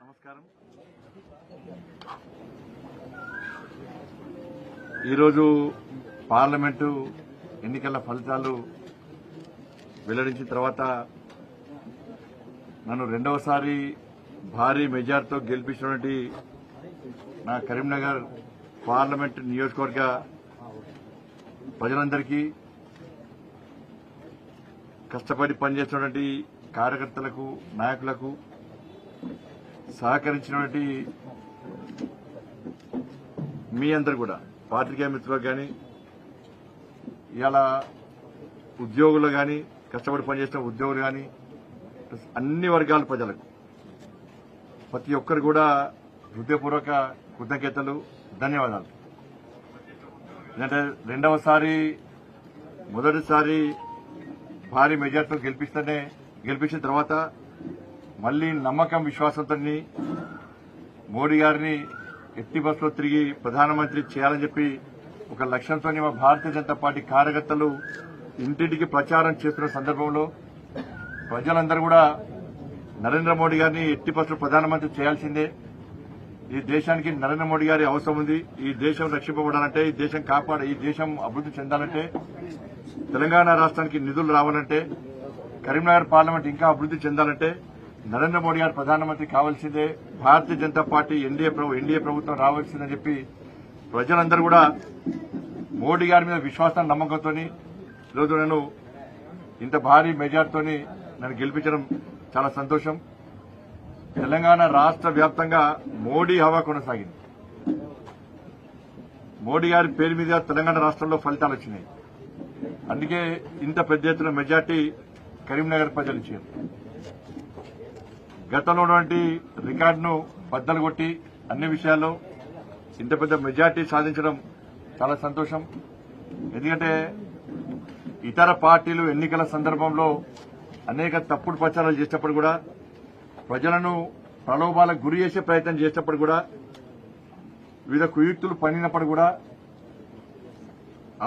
నమస్కారం. ఈరోజు పార్లమెంటు ఎన్నికల ఫలితాలు వెల్లడించిన తర్వాత నన్ను రెండవసారి భారీ మెజార్టీతో గెలిపించినటువంటి నా కరీంనగర్ పార్లమెంట్ నియోజకవర్గ ప్రజలందరికీ కష్టపడి పనిచేస్తున్నటువంటి కార్యకర్తలకు నాయకులకు సహకరించినటువంటి మీ అందరు కూడా పాత్రికేయ మిత్రులకు కానీ ఇవాళ ఉద్యోగులు కానీ కష్టపడి పనిచేసిన ఉద్యోగులు కానీ అన్ని వర్గాల ప్రజలకు ప్రతి ఒక్కరు కూడా హృదయపూర్వక కృతజ్ఞతలు ధన్యవాదాలు. ఎందుకంటే రెండవసారి మొదటిసారి భారీ మెజార్టీతో గెలిపిస్తేనే గెలిపించిన తర్వాత మళ్ళీ నమ్మకం విశ్వాసంతో మోడీ గారిని ఎట్టి బస్సులో తిరిగి ప్రధానమంత్రి చేయాలని చెప్పి ఒక లక్ష్యంతో మా భారతీయ జనతా పార్టీ కార్యకర్తలు ఇంటింటికి ప్రచారం చేస్తున్న సందర్భంలో ప్రజలందరూ కూడా నరేంద్ర మోడీ గారిని ఎట్టి బస్సులో ప్రధానమంత్రి చేయాల్సిందే. ఈ దేశానికి నరేంద్ర మోడీ గారి అవసరం ఉంది. ఈ దేశం రక్షింపబడాలంటే ఈ దేశం కాపాడ ఈ దేశం అభివృద్ది చెందాలంటే తెలంగాణ రాష్ట్రానికి నిధులు రావాలంటే కరీంనగర్ పార్లమెంట్ ఇంకా అభివృద్ది చెందాలంటే నరేంద్ర మోడీ గారు ప్రధానమంత్రి కావాల్సిందే. భారతీయ జనతా పార్టీ ఎన్డీఏ ప్రభు- ఎన్డీఏ ప్రభుత్వం రావాల్సిందని చెప్పి ప్రజలందరూ కూడా మోడీ గారి మీద విశ్వాసం నమ్మకంతో ఈరోజు నేను ఇంత భారీ మెజార్టీతో నన్ను గెలిపించడం చాలా సంతోషం. తెలంగాణ రాష్ట్ర వ్యాప్తంగా మోడీ హవా కొనసాగింది. మోడీ గారి పేరు మీద తెలంగాణ రాష్ట్రంలో ఫలితాలు వచ్చినాయి. అందుకే ఇంత పెద్ద ఎత్తున మెజార్టీ కరీంనగర్ ప్రజలు ఇచ్చారు. గతంలో ఉన్నటువంటి రికార్డును బద్దలు కొట్టి అన్ని విషయాల్లో ఇంత పెద్ద మెజార్టీ సాధించడం చాలా సంతోషం. ఎందుకంటే ఇతర పార్టీలు ఎన్నికల సందర్భంలో అనేక తప్పుడు ప్రచారాలు చేసేటప్పుడు కూడా ప్రజలను ప్రలోభాలకు గురి చేసే ప్రయత్నం చేసేటప్పుడు కూడా వివిధ కుయుక్తులు పనినప్పుడు కూడా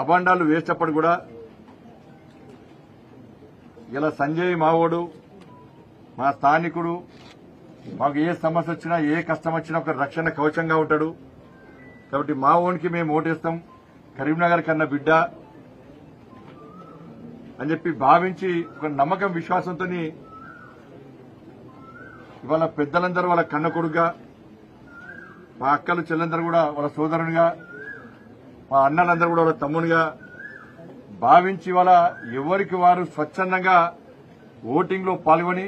అభాండాలు వేసేటప్పుడు కూడా ఇలా సంజయ్ మావోడు మా స్థానికుడు మాకు ఏ సమస్య వచ్చినా ఏ కష్టం వచ్చినా ఒక రక్షణ కవచంగా ఉంటాడు. కాబట్టి మా ఓనికి మేము ఓటేస్తాం. కరీంనగర్ కన్నా బిడ్డ అని చెప్పి భావించి ఒక నమ్మకం విశ్వాసంతో ఇవాళ పెద్దలందరూ వాళ్ళ కన్న కొడుగా మా అక్కలు చెల్లందరూ కూడా వాళ్ళ సోదరునిగా మా అన్నలందరూ కూడా వాళ్ళ తమ్మునిగా భావించి వాళ్ళ ఎవరికి వారు స్వచ్ఛందంగా ఓటింగ్లో పాల్గొని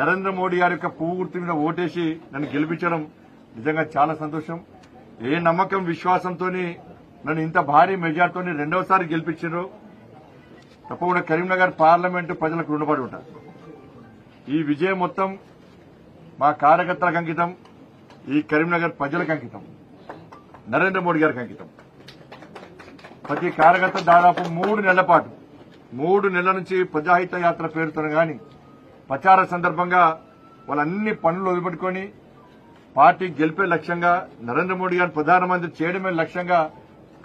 నరేంద్ర మోడీ గారి యొక్క పువ్వు గుర్తు మీద ఓటేసి నన్ను గెలిపించడం నిజంగా చాలా సంతోషం. ఏ నమ్మకం విశ్వాసంతో నన్ను ఇంత భారీ మెజార్టీతో రెండవసారి గెలిపించారు తప్పకుండా కరీంనగర్ పార్లమెంటు ప్రజలకు రుణపడి ఉంటారు. ఈ విజయం మొత్తం మా కార్యకర్తలకు అంకితం ఈ కరీంనగర్ ప్రజలకు అంకితం నరేంద్ర మోడీ గారికి అంకితం ప్రతి కార్యకర్త దాదాపు మూడు నెలల పాటు మూడు నెలల నుంచి ప్రజాహిత యాత్ర పేరుతో గాని ప్రచార సందర్భంగా వాళ్ళన్ని పనులు వదిలిపెట్టుకుని పార్టీ గెలిపే లక్ష్యంగా నరేంద్ర మోడీ గారిని ప్రధానమంత్రి చేయడమే లక్ష్యంగా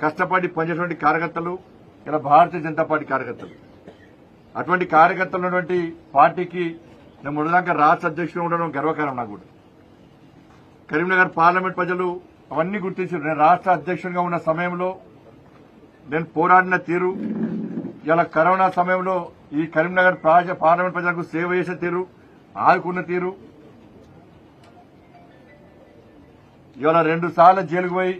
కష్టపడి పనిచేసినటువంటి కార్యకర్తలు ఇలా భారతీయ జనతా పార్టీ కార్యకర్తలు. అటువంటి కార్యకర్తలు ఉన్నటువంటి పార్టీకి నేను మొదటిదాకా రాష్ట్ర అధ్యక్షుడు ఉండడం గర్వకారం నాకు కూడా. కరీంనగర్ పార్లమెంట్ ప్రజలు అవన్నీ గుర్తించారు నేను రాష్ట్ర అధ్యక్షుడిగా ఉన్న సమయంలో నేను పోరాడిన తీరు ఇలా కరోనా సమయంలో ఈ కరీంనగర్ పార్లమెంట్ ప్రజలకు సేవ చేసే తీరు ఆదుకున్న తీరు. ఇవాళ రెండు సార్లు జైలుకు పోయి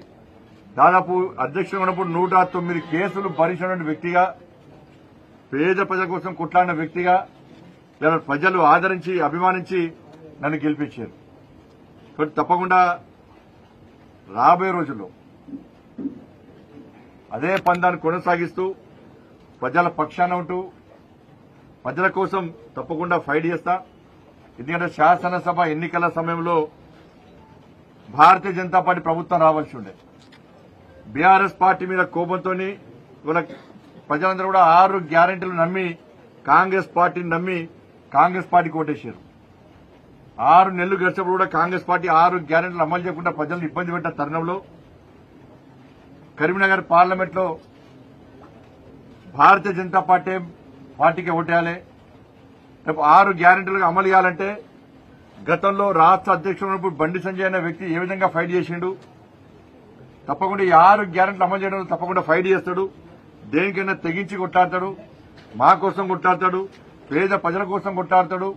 దాదాపు అధ్యక్షుడు ఉన్నప్పుడు నూట తొమ్మిది కేసులు భరించినటువంటి వ్యక్తిగా పేద ప్రజల కోసం కొట్లాడిన వ్యక్తిగా ఇలా ప్రజలు ఆదరించి అభిమానించి నన్ను గెలిపించారు. కాబట్టి తప్పకుండా రాబోయే రోజుల్లో అదే పందాన్ని కొనసాగిస్తూ ప్రజల పక్షాన ఉంటూ ప్రజల కోసం తప్పకుండా ఫైట్ చేస్తా. ఎందుకంటే శాసనసభ ఎన్నికల సమయంలో భారతీయ జనతా పార్టీ ప్రభుత్వం రావాల్సి ఉండే. బీఆర్ఎస్ పార్టీ మీద కోపంతో ఇవాళ ప్రజలందరూ కూడా ఆరు గ్యారెంటీలు నమ్మి కాంగ్రెస్ పార్టీని నమ్మి కాంగ్రెస్ పార్టీకి ఓటేశారు. ఆరు నెలలు గడిచినప్పుడు కూడా కాంగ్రెస్ పార్టీ ఆరు గ్యారెంటీలు అమలు చేయకుండా ప్రజలను ఇబ్బంది పెట్టిన తరుణంలో కరీంనగర్ పార్లమెంట్లో భారతీయ జనతా పార్టీ పార్టీకి ఓటేయాలి. రేపు ఆరు గ్యారెంటీలు అమలు చేయాలంటే గతంలో రాష్ట్ర అధ్యక్షుడు బండి సంజయ్ అనే వ్యక్తి ఏ విధంగా ఫైట్ చేసిండు? తప్పకుండా ఈ ఆరు గ్యారెంటీలు అమలు చేయడం తప్పకుండా ఫైట్ చేస్తాడు. దేనికైనా తెగించి కొట్లాడతాడు. మా కోసం కొట్లాడతాడు. పేద ప్రజల కోసం కొట్లాడతాడు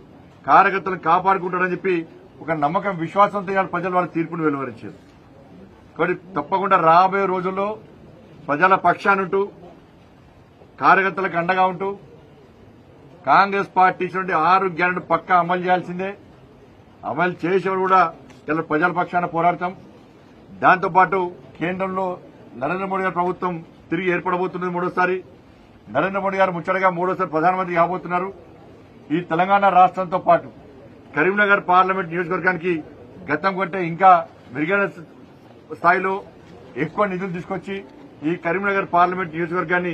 కార్యకర్తలను కాపాడుకుంటాడని చెప్పి ఒక నమ్మకం విశ్వాసంతో ఇవాళ ప్రజలు వాళ్ళ తీర్పును వెలువరించారు. కాబట్టి తప్పకుండా రాబోయే రోజుల్లో ప్రజల పక్షానుంటూ కార్యకర్తలకు అండగా ఉంటూ కాంగ్రెస్ పార్టీ ఇచ్చినటువంటి ఆరు గ్యారెంటీ పక్కా అమలు చేయాల్సిందే. అమలు చేసేవారు కూడా ఇలా ప్రజల పక్షాన పోరాడతాం. దాంతోపాటు కేంద్రంలో నరేంద్ర మోడీ గారి ప్రభుత్వం తిరిగి ఏర్పడబోతున్నది మూడోసారి. నరేంద్ర మోడీ గారు ముచ్చటగా మూడోసారి ప్రధానమంత్రి కాబోతున్నారు. ఈ తెలంగాణ రాష్ట్రంతో పాటు కరీంనగర్ పార్లమెంట్ నియోజకవర్గానికి గతం కంటే ఇంకా మెరుగైన స్థాయిలో ఎక్కువ నిధులు తీసుకొచ్చి ఈ కరీంనగర్ పార్లమెంట్ నియోజకవర్గాన్ని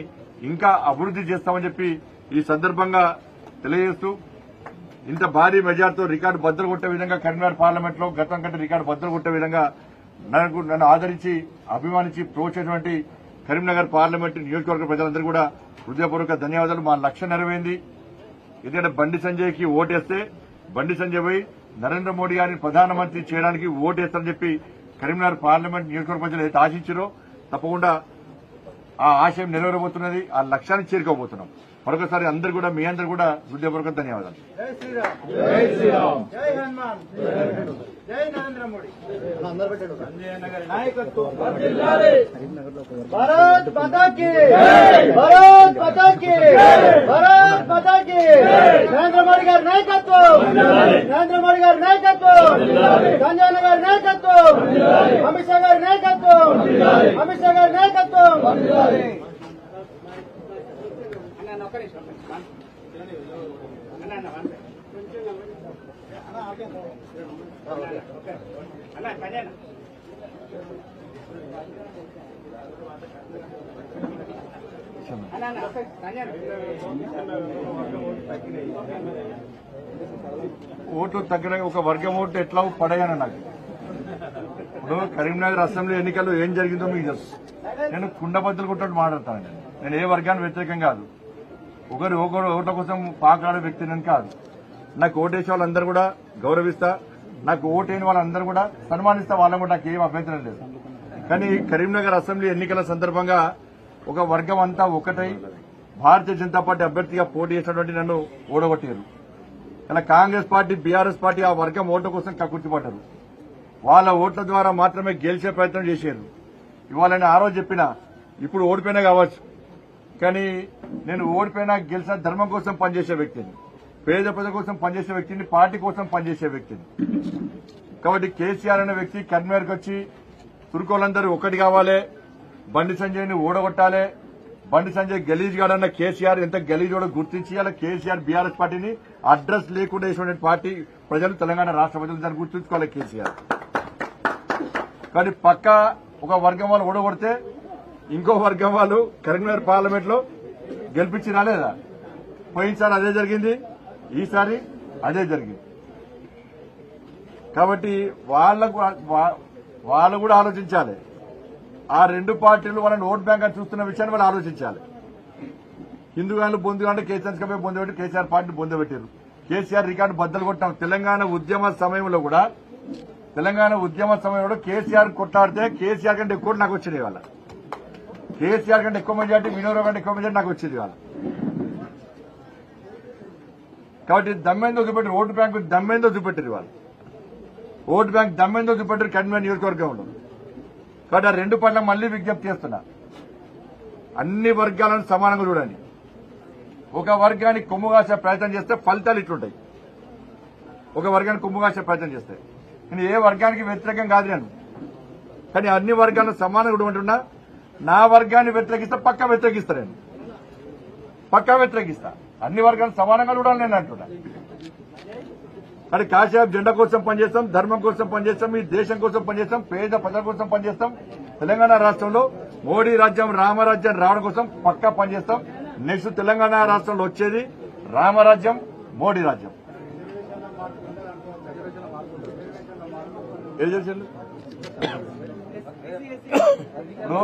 ఇంకా అభివృద్ది చేస్తామని చెప్పి ఈ సందర్భంగా తెలియజేస్తూ ఇంత భారీ మెజార్టీతో రికార్డు బద్దలు కొట్టే విధంగా కరీంనగర్ పార్లమెంట్లో గతం కంటే రికార్డు బద్దలు కొట్టే విధంగా నన్ను ఆదరించి అభిమానించి ప్రోత్సహించినటువంటి కరీంనగర్ పార్లమెంట్ నియోజకవర్గ ప్రజలందరూ కూడా హృదయపూర్వక ధన్యవాదాలు. మా లక్ష్యం నెరవేరింది. ఎందుకంటే బండి సంజయ్కి ఓటేస్తే బండి సంజయ్ పోయి నరేంద్ర మోడీ గారిని ప్రధానమంత్రి చేయడానికి ఓటేస్తారని చెప్పి కరీంనగర్ పార్లమెంట్ నియోజకవర్గ ప్రజలు ఏదైతే ఆశించారో తప్పకుండా ఆ ఆశయం నెరవేరబోతున్నది ఆ లక్ష్యాన్ని చేరుకోబోతున్నాం. మరొకసారి అందరు కూడా మీ అందరు కూడా హృదయపూర్వక ధన్యవాదాలు. నరేంద్ర మోడీ. భారత్ మాతా భారత్ మాతా భారత్ మాతా నరేంద్ర మోడీ గారి నాయకత్వం. నరేంద్ర మోడీ గారి నాయకత్వం. సంజయ్ గారి నాయకత్వం. అమిత్ షా గారి నాయకత్వం. అమిత్ షా గారి నాయకత్వం. ఓట్లు తగ్గిన ఒక వర్గం ఓట్లు ఎట్లా పడాయని నాకు? ఇప్పుడు కరీంనగర్ అసెంబ్లీ ఎన్నికల్లో ఏం జరిగిందో మీకు తెలుసు. నేను కుండబద్దలు కొట్టినట్టు మాట్లాడతాను. నేను. నేను ఏ వర్గానికి వ్యతిరేకం కాదు. ఒకరు ఒకరు ఓట్ల కోసం పాకాడే వ్యక్తి నేను కాదు. నాకు ఓటేసే వాళ్ళందరూ కూడా గౌరవిస్తా నాకు ఓటైన వాళ్ళందరూ కూడా సన్మానిస్తా వాళ్ళని కూడా నాకు ఏం అభ్యంతరం లేదు. కానీ కరీంనగర్ అసెంబ్లీ ఎన్నికల సందర్భంగా ఒక వర్గం అంతా ఒకటై భారతీయ జనతా పార్టీ అభ్యర్థిగా పోటీ చేసినటువంటి నన్ను ఓడగొట్టారు. ఇలా కాంగ్రెస్ పార్టీ బీఆర్ఎస్ పార్టీ ఆ వర్గం ఓట్ల కోసం కక్కుర్తిపడ్డారు. వాళ్ళ ఓట్ల ద్వారా మాత్రమే గెలిచే ప్రయత్నం చేశారు. ఇవాళ నేను ఆ రోజు చెప్పిన ఇప్పుడు ఓడిపోయినా కావచ్చు. కానీ నేను ఓడిపోయినా గెలిచిన ధర్మం కోసం పనిచేసే వ్యక్తిని పేద ప్రజల కోసం పనిచేసే వ్యక్తిని పార్టీ కోసం పనిచేసే వ్యక్తిని. కాబట్టి కేసీఆర్ అనే వ్యక్తి కన్వీనర్కి వచ్చి తురుకోలందరూ ఒకటి కావాలి బండి సంజయ్ని ఓడగొట్టాలి బండి సంజయ్ గలీజ్ గాడన్న కేసీఆర్ ఎంత గలీజోడో గుర్తించి అలా కేసీఆర్ బీఆర్ఎస్ పార్టీని అడ్రస్ లేకుండా వేసినటువంటి పార్టీ ప్రజలు తెలంగాణ రాష్ట్ర ప్రజలు దాన్ని గుర్తుంచుకోవాలి కేసీఆర్. కానీ పక్క ఒక వర్గం వాళ్ళు ఓడగొడితే ఇంకో వర్గం వాళ్ళు కరీంనగర్ పార్లమెంట్లో గెలిపించి రాలేదా పోయినసారి అదే జరిగింది ఈసారి అదే జరిగింది. కాబట్టి వాళ్ళకు వా- వాళ్ళు కూడా ఆలోచించాలి. ఆ రెండు పార్టీలు వాళ్ళని ఓట్ బ్యాంక్ అని చూస్తున్న విషయాన్ని వాళ్ళు ఆలోచించాలి. హిందూగాన్లు బొందుగాంటే కేసీఆర్ కమే బొందబెట్టి కేసీఆర్ పార్టీని బొందబెట్టారు కేసీఆర్ రికార్డు బద్దలు కొట్టాం తెలంగాణ ఉద్యమ సమయంలో కూడా తెలంగాణ ఉద్యమ సమయంలో కేసీఆర్ కొట్లాడితే కేసీఆర్ కంటే ఎక్కువ నాకు వచ్చినాయి వాళ్ళ కేసీఆర్ కంటే ఎక్కువ మెజార్టీ వినోదరావు కంటే ఎక్కువ మెజార్టీ నాకు వచ్చేది వాళ్ళ కాబట్టి దమ్మేందో చూపెట్టారు ఓటు బ్యాంకు దమ్మేందో చూపెట్టారు వాళ్ళు. ఓటు బ్యాంక్ దమ్మేందో చూపెట్టారు కన్వీనర్ నియోజకవర్గంలో కాబట్టి ఆ రెండు పట్ల మళ్ళీ విజ్ఞప్తి చేస్తున్నా. అన్ని వర్గాలను సమానంగా చూడండి. ఒక వర్గానికి కొమ్ము కాసే ప్రయత్నం చేస్తే ఫలితాలు ఇట్లుంటాయి. ఒక వర్గానికి కొమ్ము కాసే ప్రయత్నం చేస్తే. నేను ఏ వర్గానికి వ్యతిరేకం కాదు నేను. కానీ అన్ని వర్గాలను సమానంగా చూడమంటున్నా. నా వర్గాన్ని వ్యతిరేకిస్తే పక్కా వ్యతిరేకిస్తా నేను. పక్కా వ్యతిరేకిస్తా. అన్ని వర్గాలు సమానంగా చూడాలి నేను అంటున్నా. కానీ కాసేపు జెండా కోసం పనిచేస్తాం ధర్మం కోసం పనిచేస్తాం ఈ దేశం కోసం పనిచేస్తాం పేద ప్రజల కోసం పనిచేస్తాం. తెలంగాణ రాష్ట్రంలో మోడీ రాజ్యం రామరాజ్యం రావడం కోసం పక్కా పనిచేస్తాం. నెక్స్ట్ తెలంగాణ రాష్ట్రంలో వచ్చేది రామరాజ్యం మోడీ రాజ్యం. ఏం చేసిండు ఇప్పుడు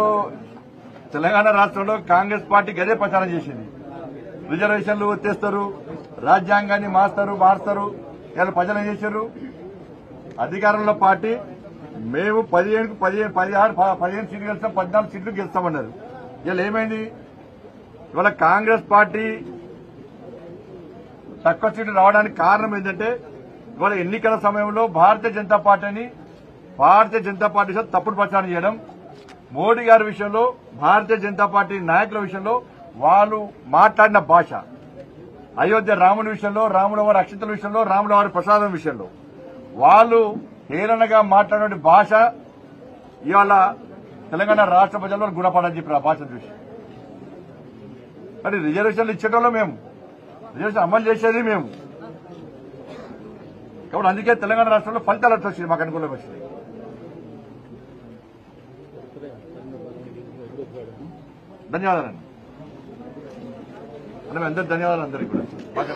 తెలంగాణ రాష్ట్రంలో కాంగ్రెస్ పార్టీ గదే ప్రచారం చేసింది. రిజర్వేషన్లు వచ్చేస్తారు రాజ్యాంగాన్ని మార్స్తారు మారుస్తారు ఇలా ప్రజలు ఏం చేశారు అధికారంలో పార్టీ మేము పదిహేనుకు పదిహేను పదిహారు పదిహేను సీట్లు గెలుస్తాం పద్నాలుగు సీట్లు గెలుస్తామన్నారు. ఇలా ఏమైంది? ఇవాళ కాంగ్రెస్ పార్టీ తక్కువ సీట్లు రావడానికి కారణం ఏంటంటే ఇవాళ ఎన్నికల సమయంలో భారతీయ జనతా పార్టీని భారతీయ జనతా పార్టీ తప్పుడు ప్రచారం చేయడం మోడీ గారి విషయంలో భారతీయ జనతా పార్టీ నాయకుల విషయంలో వాళ్ళు మాట్లాడిన భాష. అయోధ్య రాముని విషయంలో రాముల వారి అక్షతల విషయంలో రాముల వారి ప్రసాదం విషయంలో. వాళ్ళు హేళనగా మాట్లాడే భాష ఇవాళ తెలంగాణ రాష్ట్ర ప్రజల్లో గుణపడని చెప్పిన భాష చూసి. మరి రిజర్వేషన్లు ఇచ్చేటోళ్ళు మేము. రిజర్వేషన్ అమలు చేసేది మేము. కాబట్టి అందుకే తెలంగాణ రాష్ట్రంలో ఫలితాలు అట్లా వచ్చింది మాకు అనుకూలంగా వచ్చింది. ధన్యవాదాలండి. అందరూ ధన్యవాదాలు అందరికీ కూడా.